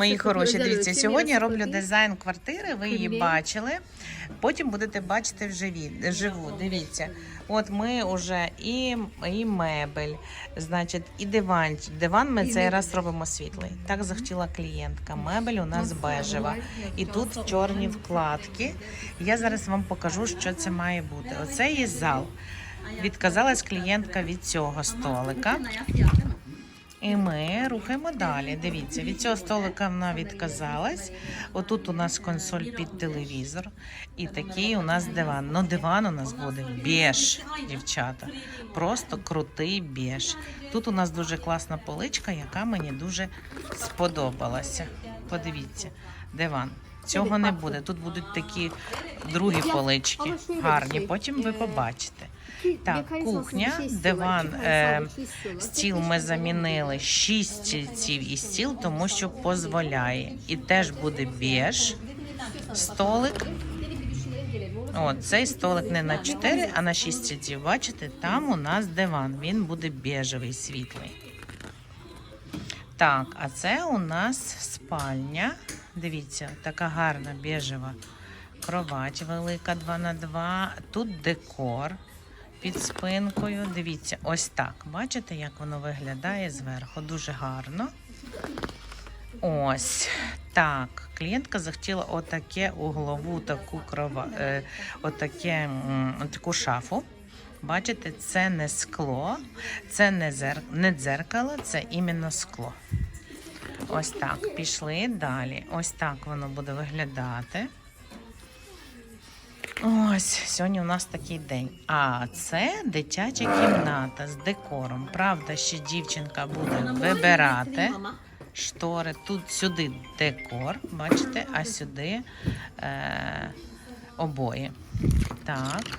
Мої хороші, дивіться, сьогодні я роблю дизайн квартири, ви її бачили. Потім будете бачити вживі, живу. Дивіться. От ми вже і, і мебель, значить, і диван. Диван ми цей раз робимо світлий. Так захотіла клієнтка. Мебель у нас бежева. І тут чорні вкладки. Я зараз вам покажу, що це має бути. Оце є зал. Відказалась клієнтка від цього столика. І ми рухаємо далі. Дивіться, від цього столика вона відказалась. Отут у нас консоль під телевізор. І такий у нас диван. Ну, диван у нас буде беж, дівчата. Просто крутий беж. Тут у нас дуже класна поличка, яка мені дуже сподобалася. Подивіться, диван. Цього не буде. Тут будуть такі другі полички гарні. Потім ви побачите. Так, кухня, диван, е, Стіл ми замінили 6 стільців і стіл, тому що дозволяє. І теж буде беж столик. О, цей столик не на 4, а на 6 стільців. Бачите, там у нас диван. Він буде бежевий, світлий. Так, а це у нас спальня. Дивіться, така гарна бежева кровать велика 2 на 2 Тут декор під спинкою. Дивіться, ось так. Бачите, як воно виглядає зверху? Дуже гарно. Ось так. Клієнтка захотіла отаке углову таку крова, е, отаке, таку шафу. Бачите, це не скло, це не, зер... не дзеркало, це іменно скло. Ось так. Пішли далі. Ось так воно буде виглядати. Ось сьогодні у нас такий день. А це дитяча кімната з декором. Правда, ще дівчинка буде вибирати штори. Тут сюди декор, бачите, а сюди е, обої. Так.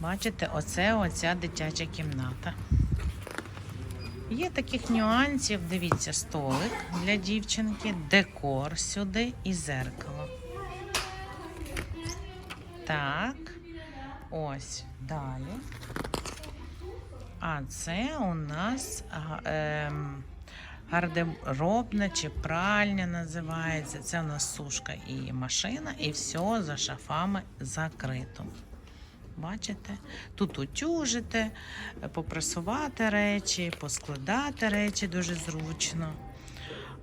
Бачите, оце оця дитяча кімната. Є таких нюансів. Дивіться, столик для дівчинки, декор сюди і зеркало. Так. Ось далі. А це у нас ем, гардеробна чи пральня називається. Це у нас сушка і машина, і все за шафами закрито. Бачите? Тут утюжити, попресувати речі, поскладати речі дуже зручно.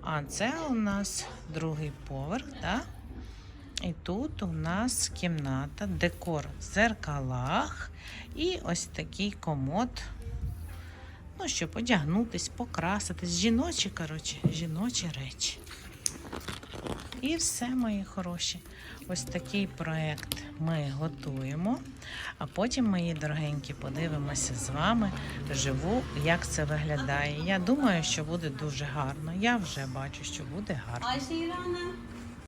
А це у нас другий поверх, так? І тут у нас кімната, декор в зеркалах і ось такий комод. Ну, щоб одягнутись, покраситись. Жіночі, коротше, жіночі речі. І все, мої хороші. Ось такий проект ми готуємо. А потім, мої дорогенькі, подивимося з вами живу, як це виглядає. Я думаю, що буде дуже гарно. Я вже бачу, що буде гарно.